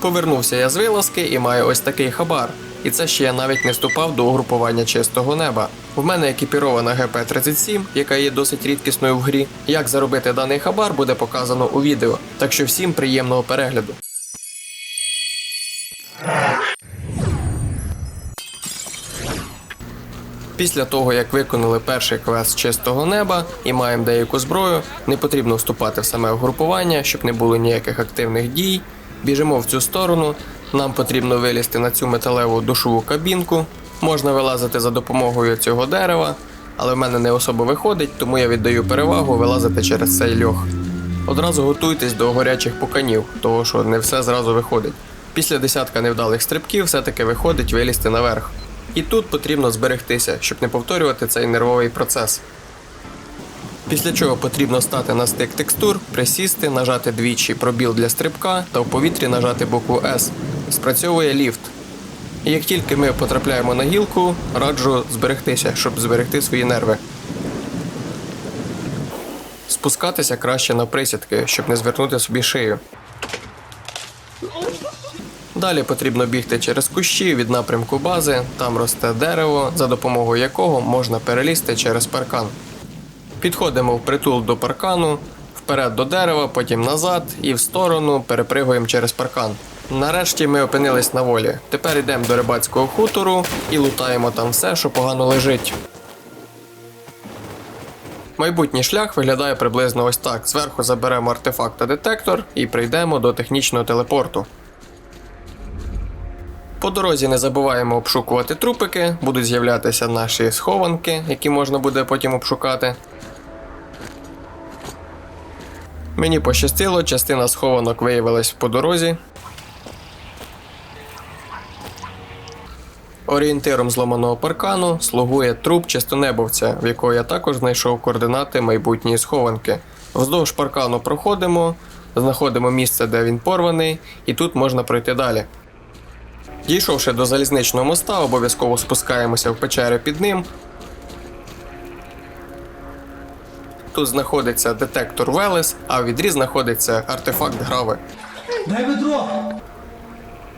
Повернувся я з вилазки і маю ось такий хабар. І це ще я навіть не вступав до угрупування чистого неба. В мене екіпірована ГП-37, яка є досить рідкісною в грі. Як заробити даний хабар буде показано у відео. Так що всім приємного перегляду. Після того, як виконали перший квест чистого неба і маємо деяку зброю, не потрібно вступати в саме угрупування, щоб не було ніяких активних дій. Біжимо в цю сторону. Нам потрібно вилізти на цю металеву душову кабінку. Можна вилазити за допомогою цього дерева, але в мене не особо виходить, тому я віддаю перевагу вилазити через цей льох. Одразу готуйтесь до горячих пуканів, того що не все зразу виходить. Після десятка невдалих стрибків все-таки виходить вилізти наверх. І тут потрібно зберегтися, щоб не повторювати цей нервовий процес. Після чого потрібно стати на стик текстур, присісти, нажати двічі пробіл для стрибка та в повітрі нажати букву S. Спрацьовує ліфт. Як тільки ми потрапляємо на гілку, раджу зберегтися, щоб зберегти свої нерви. Спускатися краще на присідки, щоб не звернути собі шию. Далі потрібно бігти через кущі від напрямку бази, там росте дерево, за допомогою якого можна перелізти через паркан. Підходимо впритул до паркану, вперед до дерева, потім назад і в сторону перепригуємо через паркан. Нарешті ми опинились на волі. Тепер йдемо до рибацького хутору і лутаємо там все, що погано лежить. Майбутній шлях виглядає приблизно ось так. Зверху заберемо артефакт та детектор і прийдемо до технічного телепорту. По дорозі не забуваємо обшукувати трупики, будуть з'являтися наші схованки, які можна буде потім обшукати. Мені пощастило, частина схованок виявилась по дорозі. Орієнтиром зламаного паркану слугує труп чистонебовця, в якого я також знайшов координати майбутньої схованки. Вздовж паркану проходимо, знаходимо місце, де він порваний, і тут можна пройти далі. Дійшовши до залізничного моста, обов'язково спускаємося в печери під ним. Тут знаходиться детектор Велес, а в відрі знаходиться артефакт Грави. Дай ведро!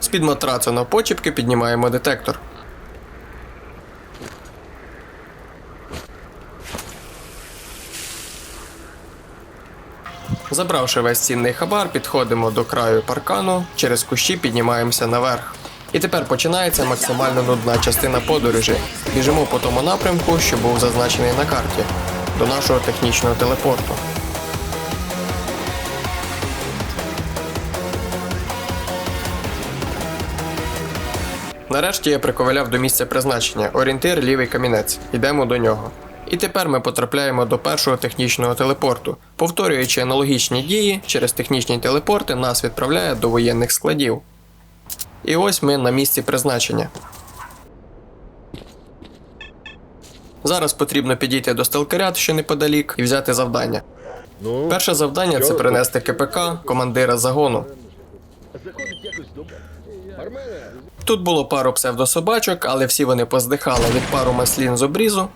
З-під матрацу на почіпки піднімаємо детектор. Забравши весь цінний хабар, підходимо до краю паркану, через кущі піднімаємося наверх. І тепер починається максимально нудна частина подорожі. Біжимо по тому напрямку, що був зазначений на карті, до нашого технічного телепорту. Нарешті я приковиляв до місця призначення. Орієнтир лівий камінець. Йдемо до нього. І тепер ми потрапляємо до першого технічного телепорту. Повторюючи аналогічні дії, через технічні телепорти нас відправляє до воєнних складів. І ось ми на місці призначення. Зараз потрібно підійти до сталкерят, що неподалік, і взяти завдання. Перше завдання це принести КПК командира загону. Тут було пару псевдособачок, але всі вони поздихали від пару маслін з обрізу.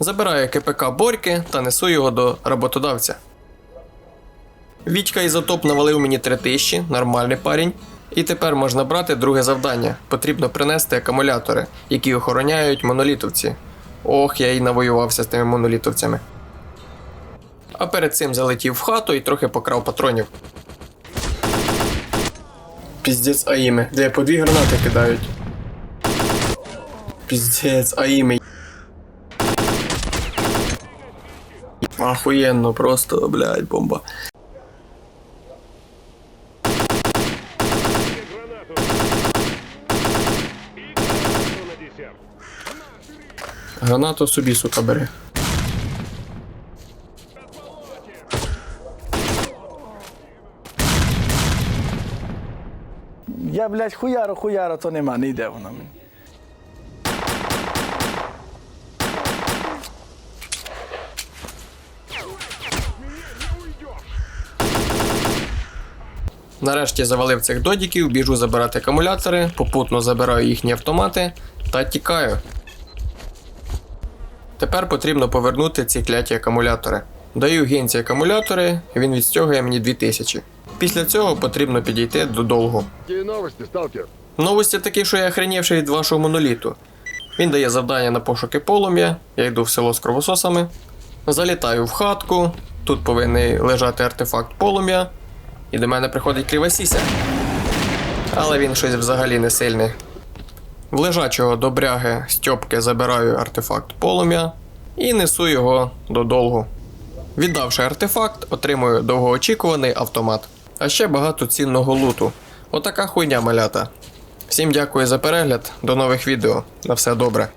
Забираю КПК Борьки та несу його до роботодавця. Вітька ізотоп навалив мені 3000, нормальний парень. І тепер можна брати друге завдання. Потрібно принести акумулятори, які охороняють монолітовці. Ох, я і навоювався з тими монолітовцями. А перед цим залетів в хату і трохи покрав патронів. Піздець Аїми, де по дві гранати кидають. Піздець Аїми. Ахуєнно, просто, блядь, бомба. Гранату собі, сука, бери. Я, блядь, хуяра, хуяра, то нема, не йде воно мені. Нарешті завалив цих додіків, біжу забирати акумулятори, попутно забираю їхні автомати та тікаю. Тепер потрібно повернути ці кляті акумулятори. Даю гінці акумулятори, він відстягує мені 2000. Після цього потрібно підійти до долгу. Какие? Новості такі, що я охренівший від вашого моноліту. Він дає завдання на пошуки полум'я, я йду в село з кровососами, залітаю в хатку, тут повинен лежати артефакт полум'я, і до мене приходить кривосіся. Але він щось взагалі не сильний. В лежачого добряги Стьопки забираю артефакт полум'я і несу його до долгу. Віддавши артефакт, отримую довгоочікуваний автомат. А ще багато цінного луту. Отака хуйня малята. Всім дякую за перегляд, до нових відео. На все добре.